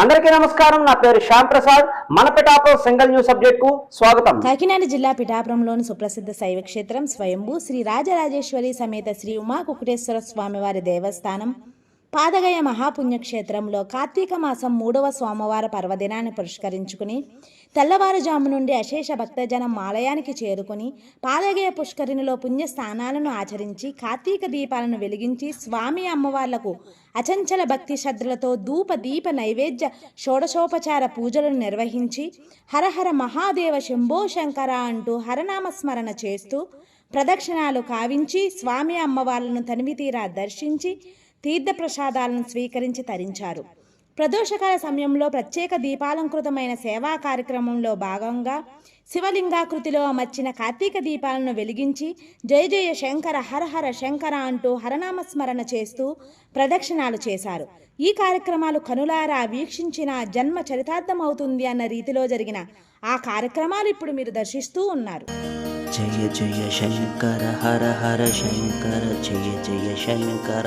అందరికీ నమస్కారం. నా పేరు శ్యామ్ ప్రసాద్. మన పిఠాపురం సింగల్ న్యూస్ అప్డేట్కు స్వాగతం. కాకినాడ జిల్లా పిఠాపురంలోని సుప్రసిద్ధ శైవ క్షేత్రం స్వయంభూ శ్రీ రాజరాజేశ్వరి సమేత శ్రీ ఉమా కుకుటేశ్వర స్వామివారి దేవస్థానం. పాదగయ మహాపుణ్యక్షేత్రంలో కార్తీక మాసం మూడవ సోమవార పర్వదినాన్ని పురస్కరించుకుని తెల్లవారుజాము నుండి అశేష భక్తజనం ఆలయానికి చేరుకుని పాదగయ పుష్కరిణిలో పుణ్యస్థానాలను ఆచరించి కార్తీక దీపాలను వెలిగించి స్వామి అమ్మవార్లకు అచంచల భక్తి శ్రద్ధలతో ధూప దీప నైవేద్య షోడశోపచార పూజలను నిర్వహించి హరహర మహాదేవ శంభో శంకర అంటూ హరనామస్మరణ చేస్తూ ప్రదక్షిణాలు కావించి స్వామి అమ్మవార్లను తనివి తీరా దర్శించి తీర్థప్రసాదాలను స్వీకరించి తరించారు. ప్రదోషకాల సమయంలో ప్రత్యేక దీపాలంకృతమైన సేవా కార్యక్రమంలో భాగంగా శివలింగాకృతిలో అమర్చిన కార్తీక దీపాలను వెలిగించి జయ జయ శంకర హర హర శంకర అంటూ హరనామస్మరణ చేస్తూ ప్రదక్షిణాలు చేశారు. ఈ కార్యక్రమాలు కనులారా వీక్షించిన జన్మ చరితార్థమవుతుంది అన్న రీతిలో జరిగిన ఆ కార్యక్రమాలు ఇప్పుడు మీరు దర్శిస్తూ ఉన్నారు. జయ జయ శంకర హర హర శంకర జయ జయ శంకర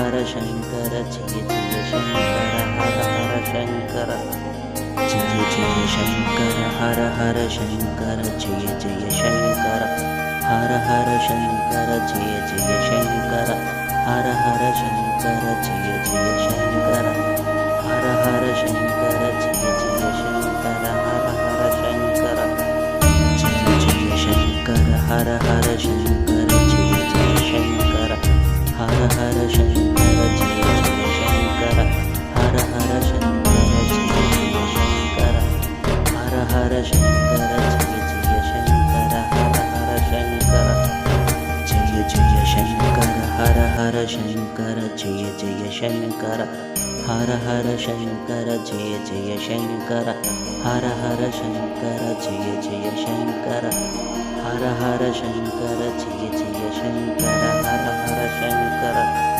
ஹர சங்கர ஜெய ஜெய சங்கர ஹர ஹர சங்கர ஜெய ஜெய சங்கர ஹர ஹர சங்கர ஜெய ஜெய சங்கர ஹர ஹர சங்கர ஜெய ஜெய சங்கர ஹர ஹர சங்கர ஜெய ஜெய சங்கர ஹர ஹர சங்கர ஜெய ஜெய சங்கர ஹர ஹர சங்கர ஜெய ஜெய சங்கர ஹர ஹர जीव शङ्कर हर हर शङ्कर जीव जीव शङ्कर हर हर शङ्कर जय जय शङ्कर हर हर शङ्कर जय जय शङ्कर हर हर शङ्कर जय जय शङ्कर हर हर शङ्कर जय जय शङ्कर हर हर शङ्कर जय जय शङ्कर हर हर शङ्कर जय जय शङ्कर हर हर शङ्कर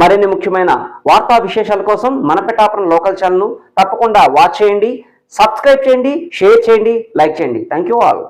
మరిన్ని ముఖ్యమైన వార్తా విశేషాల కోసం మన పిఠాపురం లోకల్ ఛానల్ను తప్పకుండా వాచ్ చేయండి సబ్స్క్రైబ్ చేయండి షేర్ చేయండి లైక్ చేయండి. Thank you all